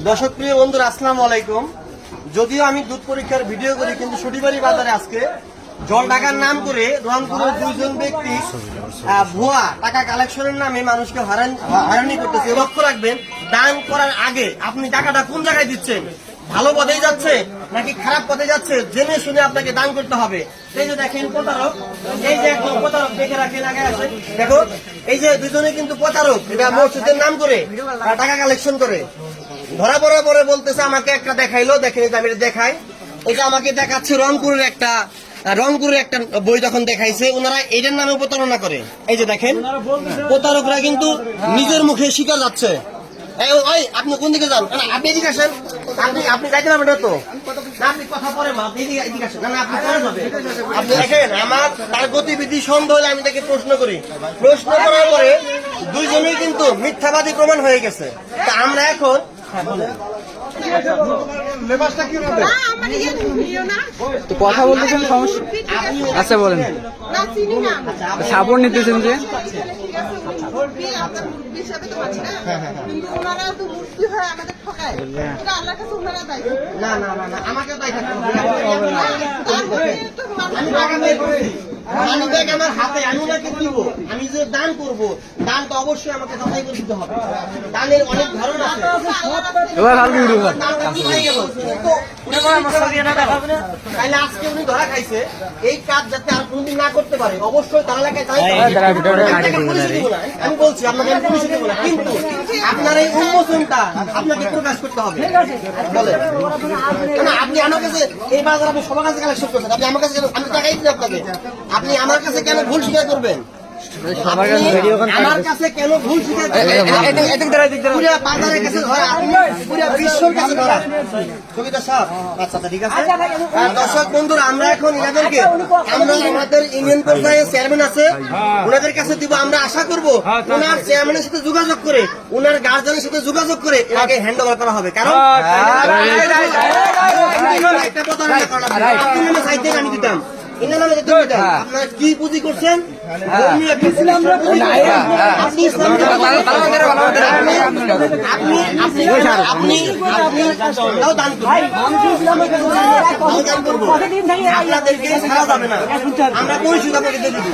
দর্শক প্রিয় বন্ধুরা, আসসালামু আলাইকুম। যদিও আমি দুধ পরীক্ষার ভিডিও করি, কিন্তু সুটিবাড়ি বাজারে আজকে জল টাকার নাম করে রংপুরের দুইজন ব্যক্তি ভুয়া টাকা কালেকশনের নামে মানুষকে হয়রানি করতেছে। লক্ষ্য রাখবেন, দান করার আগে আপনি টাকাটা কোন জায়গায় দিচ্ছেন? ভালো পথেই যাচ্ছে নাকি খারাপ পথে যাচ্ছে? জেনে শুনে আপনাকে দান করতে হবে। এই যে দেখেন প্রতারক, এই যে একদম প্রতারক দেখে রাখেন, আগে আছে দেখো এই যে দুজনে কিন্তু প্রতারক এটা মসজিদের নাম করে টাকা কালেকশন করে। ধরা পড়া পরে বলতেছে আমাকে একটা দেখাইলো দেখে এই আমি এটা দেখাই। এটা আমাকে দেখাচ্ছে রংপুরের একটা রংপুরের একটা বই যখন দেখাইছে ওনারা এটার নামে প্রতারণা করে। এই যে দেখেন প্রতারকরা কিন্তু নিজের মুখে শিকার যাচ্ছে। আপনি কোন দিকে যান? আপনি এদিকে আসেন। আপনি আপনি যাইতে পারবেন তো। আপনি কথা পরে এদিকে এদিকে আসেন। না না আপনি পরে যাবেন। আপনি দেখেন আমার তার গতিবিধি সন্দেহ হলে আমি তাকে প্রশ্ন করি। প্রশ্ন করার পরে দুইজনেই কিন্তু মিথ্যাবাদী প্রমাণ হয়ে গেছে। তা আমরা এখন হ্যাঁ, বলেন। না, আমার ইয়ে ভিডিও না। তো কথা বলতেছেন সমস্যা আচ্ছা বলেন। না, চিনি না। সাপোর্ট নিতেছেন যে? তো মুরব্বি হয়ে। না। না না না আমাকে মানি ব্যাগ আমার হাতে আমি ওনাকে দিব। আমি যে দান করব দান তো অবশ্যই আমাকে যাচাই করে দিতে হবে। দানের অনেক ধরন আছে। এবার ভালো ভিডিও কর দানটা কি গেল? কিন্তু উনি তাইলে আজকে উনি ধরা খাইছে এই কাজ যাতে আর কোনদিন না করতে পারে অবশ্যই তার এলাকায় আমি বলছি আপনাকে আমি পুলিশে দিব না কিন্তু আপনার এই উন্মোচনটা আপনাকে প্রকাশ করতে হবে। আপনি আমার কাছে এই বাজার আপনি সবার কাছে কালেকশন করছেন আপনি আমার কাছে আমি টাকাই আপনাকে। আপনি আমার কাছে কেন ভুল স্বীকার করবেন? আমার কাছে কেন ভুল স্বীকার করবেন পুরা বাজারের কাছে ধরা পুরা বিশ্বর কাছে ধরা কবিতা সাহেব আচ্ছা আচ্ছা, ঠিক আছে দর্শক বন্ধুরা আমরা এখন ইনাদেরকে আমরা আমাদের ইউনিয়ন পর্যায়ে চেয়ারম্যান আছে ওনাদের কাছে দিব আমরা আশা করব ওনার চেয়ারম্যানের সাথে যোগাযোগ করে ওনার গার্জেনের সাথে যোগাযোগ করে এনাকে হ্যান্ড ওভার করা হবে কারণ একটা প্রতারণা করা আমি দিতাম এনার নামে আপনারা কি পুঁজি করছেন? করছেন। আপনি আপনি আপনি দান আপনাদেরকে ছাড়া যাবে না। আমরা আপনাকে দিয়ে দিব।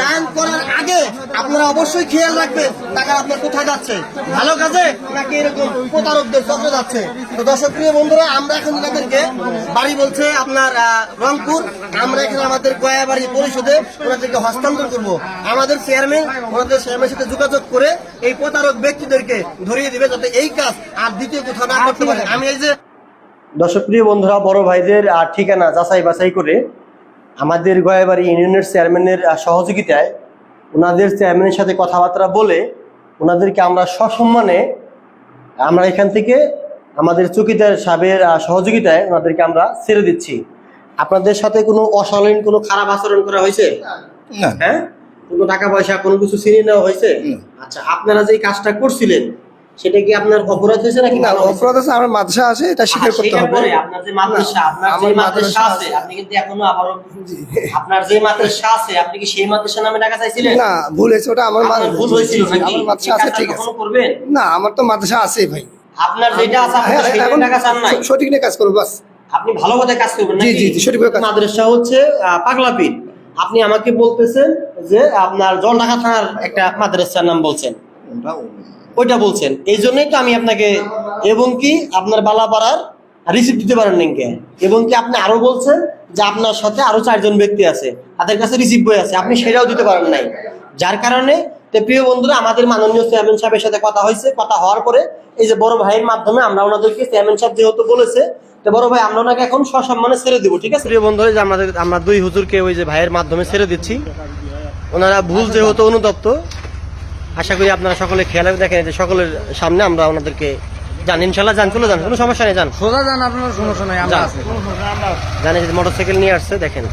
দান করার আগে আপনারা অবশ্যই খেয়াল রাখবেন টাকা আপনার কোথায় যাচ্ছে। ভালো কাজে নাকি এরকম প্রতারকদের চক্র যাচ্ছে। তো দর্শক, প্রিয় বন্ধুরা, আমরা এখন বাড়ি বলছে আপনার রংপুর। আমরা এখানে আমাদের গয়াবাড়ি পরিষদে ওনাদেরকে হস্তান্তর করব। আমাদের চেয়ারম্যান ওনাদের চেয়ারম্যানের সাথে যোগাযোগ করে এই প্রতারক ব্যক্তিদেরকে ধরিয়ে দিবে যাতে এই কাজ আর দ্বিতীয় কোথাও না করতে পারে। আমি এই যে দর্শক প্রিয় বন্ধুরা বড় ভাইদের আর ঠিকানা যাচাই বাছাই করে আমাদের গয়াবাড়ি ইউনিয়নের চেয়ারম্যানের সহযোগিতায় ওনাদের চেয়ারম্যানের সাথে কথাবার্তা বলে ওনাদেরকে আমরা সসম্মানে আমরা এখান থেকে আমাদের চকিদার সাহেবের সহযোগিতায় ওনাদেরকে আমরা ছেড়ে দিচ্ছি। আপনাদের সাথে কোনো অশালীন কোনো খারাপ আচরণ করা হয়েছে? হ্যাঁ? কোনো টাকা পয়সা কোনো কিছু ছিনিয়ে নেওয়া হয়েছে? আচ্ছা আপনারা যে কাজটা করছিলেন সেটা কি আপনার অপরাধ হয়েছে নাকি না ভালো হয়েছে? অপরাধ আছে আমার মাদ্রাসা আছে এটা স্বীকার করতে হবে। আপনার যে মাদ্রাসা আপনার যে মাদ্রাসা মাদ্রাসা আছে আপনি কিন্তু এখনও আবারও আপনার যে মাদ্রাসা আছে আপনি কি সেই মাদ্রাসা নামে টাকা চাইছিলেন? না ভুল হয়েছে ওটা আমার ভুল হয়েছিল জি, জি, নাকি? আমার মাদ্রাসা আছে ঠিক আছে। করবেন? না আমার তো মাদ্রাসা আছে ভাই। আপনার যেটা আছে আপনি হ্যাঁ, টাকা চান নাই? সঠিক নিয়ে কাজ করব বাস। আপনি ভালো কাজ করবেন নাকি? জি, জি, সঠিকভাবে মাদ্রাসা হচ্ছে পাগলাপীর আপনি আমাকে বলতেছেন যে আপনার জলঢাকা থানার একটা মাদ্রাসার নাম বলছেন। ওইটা বলছেন। এই জন্যই তো আমি আপনাকে, এবং কি আপনার বালা বালাপাড়ার রিসিপ্ট দিতে পারেন নাকি এবং কি আপনি আরও বলছেন যে আপনার সাথে আরও চারজন ব্যক্তি আছে, তাদের কাছে রিসিপ্ট বই আছে, আপনি সেটাও দিতে পারেন নাই। যার কারণে তো প্রিয় বন্ধুরা, আমাদের মাননীয় চেয়ারম্যান সাহেবের সাথে কথা হয়েছে, কথা হওয়ার পরে এই যে বড় ভাইয়ের মাধ্যমে আমরা ওনাদেরকে চেয়ারম্যান সাহেব যেহেতু বলেছে, তো বড় ভাই আমরা ওনাকে এখন সসম্মানে ছেড়ে দিব, ঠিক আছে? প্রিয় বন্ধুরা যে আমাদের, আমরা দুই হুজুরকে ওই যে ভাইয়ের মাধ্যমে ছেড়ে দিচ্ছি। ওনারা ভুল যেহেতু অনুতপ্ত আশা করি আপনারা সকলে খেয়াল দেখেন যে সকলের সামনে আমরা আপনাদেরকে জান ইনশাল্লাহ যান চলে যান কোনো সমস্যা নেই যান। সোজা যান আপনার সমস্যা নেই আমরা জানেন যে মোটরসাইকেল নিয়ে আসছে দেখেন।